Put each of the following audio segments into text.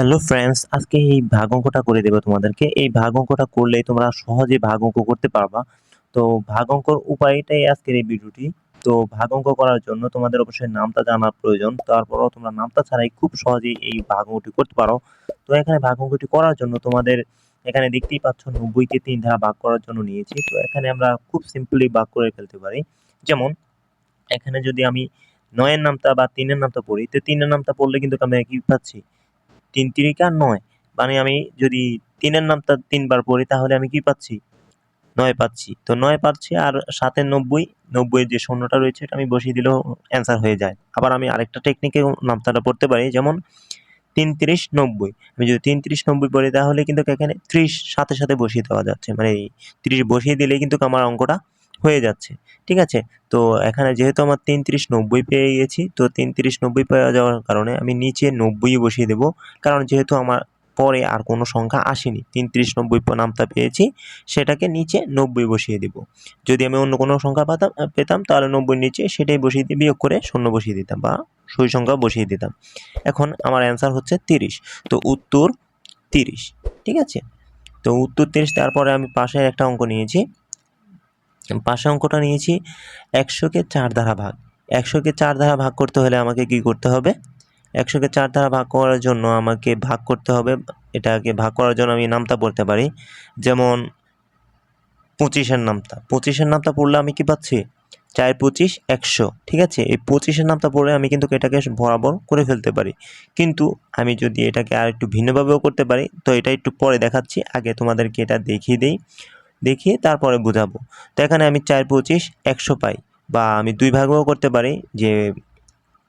Hello friends আজকে এই ভাগ অঙ্কটা করে দেবো তোমাদেরকে। এই ভাগ অঙ্কটা করলেই তোমরা সহজে ভাগ অঙ্ক করতে পারবা। তো ভাগ অঙ্কর উপায়টাই আজকের এই ভিডিওটি। তো ভাগ অঙ্ক করার জন্য তোমাদের অবশ্যই নামটা জানার প্রয়োজন। তারপরও তোমরা নামটা ছাড়াই খুব সহজেই এই ভাগ অঙ্কটি করতে পারো। তো এখানে ভাগ অঙ্কটি করার জন্য তোমাদের এখানে দেখতেই পাচ্ছ নব্বইকে তিন ধারা ভাগ করার জন্য নিয়েছি। তো এখানে আমরা খুব সিম্পলি ভাগ করে ফেলতে পারি। যেমন, এখানে যদি আমি নয়ের নামটা বা তিনের নামটা পড়ি, তো তিনের নামটা পড়লে কিন্তু আমি কি পাচ্ছি? তিন তিরিকা নয়। মানে আমি যদি তিনের নামটা তিনবার পড়ি, তাহলে আমি কি পাচ্ছি? নয় পাচ্ছি। তো নয় পাচ্ছি আর সাতের নব্বই নব্বই যে শূন্যটা রয়েছে, এটা আমি বসিয়ে দিলেও অ্যান্সার হয়ে যায়। আবার আমি আরেকটা টেকনিকে নামতাটা পড়তে পারি, যেমন তিন তিরিশ নব্বই। আমি যদি তিন তিরিশ নব্বই পড়ি, তাহলে কিন্তু এখানে ত্রিশ সাথে সাথে বসিয়ে দেওয়া যাচ্ছে। মানে ত্রিশ বসিয়ে দিলেই কিন্তু আমার অঙ্কটা হয়ে যাচ্ছে, ঠিক আছে? তো এখানে যেহেতু আমার তিন তিরিশ নব্বই পেয়ে গেছি তো তিন তিরিশ নব্বই পেয়ে যাওয়ার কারণে আমি নিচে নব্বই বসিয়ে দেবো। কারণ যেহেতু আমার পরে আর কোনো সংখ্যা আসেনি তিন তিরিশ নব্বই নামটা পেয়েছি, সেটাকে নিচে নব্বই বসিয়ে দেব। যদি আমি অন্য কোনো সংখ্যা পাতাম পেতাম, তাহলে নব্বই নিচে সেটাই বসিয়ে দিয়ে বিয়োগ করে শূন্য বসিয়ে দিতাম বা সই সংখ্যা বসিয়ে দিতাম। এখন আমার অ্যান্সার হচ্ছে তিরিশ, তো উত্তর তিরিশ, ঠিক আছে? তো উত্তর তিরিশ, তারপরে আমি পাশের একটা অঙ্ক নিয়েছি। পাশে অঙ্কটা নিয়েছি একশোকে চার দ্বারা ভাগ। একশোকে চার দ্বারা ভাগ করতে হলে আমাকে কি করতে হবে? একশোকে চার দ্বারা ভাগ করার জন্য আমাকে ভাগ করতে হবে, এটাকে ভাগ করার জন্য আমি নামতা পড়তে পারি। যেমন, পঁচিশের নামতা পঁচিশের নামতা পড়লে আমি কি পাচ্ছি? চার পঁচিশ, একশো, ঠিক আছে? এই পঁচিশের নামটা পড়ে আমি কিন্তু এটাকে বরাবর করে ফেলতে পারি। কিন্তু আমি যদি এটাকে আর একটু ভিন্নভাবেও করতে পারি, তো এটা একটু পরে দেখাচ্ছি, আগে তোমাদেরকে এটা দেখিয়ে দিই। দেখিয়ে তারপরে বোঝাবো। তো এখানে আমি চার পঁচিশ, একশো পাই বা আমি দুই ভাগও করতে পারি যে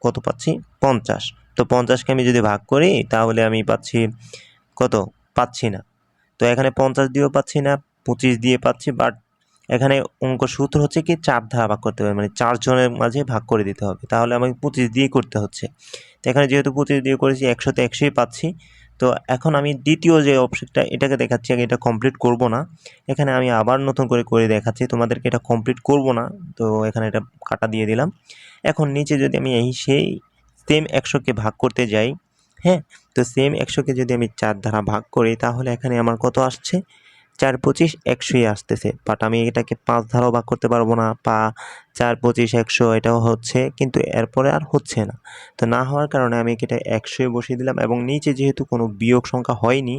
কত পাচ্ছি? পঞ্চাশ। তো পঞ্চাশকে আমি যদি ভাগ করি তাহলে আমি পাচ্ছি কত? পাচ্ছি না। তো এখানে পঞ্চাশ দিয়েও পাচ্ছি না, পঁচিশ দিয়ে পাচ্ছি বাট এখানে অঙ্ক সূত্র হচ্ছে কি চার ধারা ভাগ করতে হবে মানে চারজনের মাঝে ভাগ করে দিতে হবে। তাহলে আমাকে পঁচিশ দিয়ে করতে হচ্ছে। তো এখানে যেহেতু পঁচিশ দিয়ে করেছি, একশোতে একশোই পাচ্ছি তো এখন আমি দ্বিতীয় যে অপশনটা এটাকে দেখাচ্ছি, আগে এটা কমপ্লিট করব না। এখানে আমি আবার নতুন করে করে দেখাচ্ছি, তোমাদেরকে এটা কমপ্লিট করব না। তো এখানে এটা কাটা দিয়ে দিলাম। এখন নিচে যদি আমি এই সেই সেম একশোকে ভাগ করতে যাই হ্যাঁ? তো সেম একশোকে যদি আমি চার দ্বারা ভাগ করি, তাহলে এখানে আমার কত আসছে? চার পঁচিশ একশোই আসতেছে। বাট আমি এটাকে পাঁচ ধারাও ভাগ করতে পারব না, পা চার পঁচিশ একশো এটাও হচ্ছে, কিন্তু এরপরে আর হচ্ছে না। তো না হওয়ার কারণে আমি এটা একশোয় বসিয়ে দিলাম এবং নিচে যেহেতু কোনো বিয়োগ সংখ্যা হয়নি,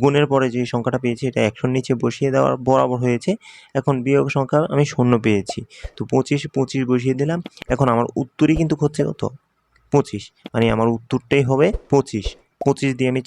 গুণের পরে যে সংখ্যাটা পেয়েছি এটা একশোর নিচে বসিয়ে দেওয়ার বরাবর হয়েছে। এখন বিয়োগ সংখ্যা আমি শূন্য পেয়েছি। তো পঁচিশ পঁচিশ বসিয়ে দিলাম। এখন আমার উত্তরই কিন্তু হচ্ছে কত? পঁচিশ। মানে আমার উত্তরটাই হবে পঁচিশ। পঁচিশ দিয়ে আমি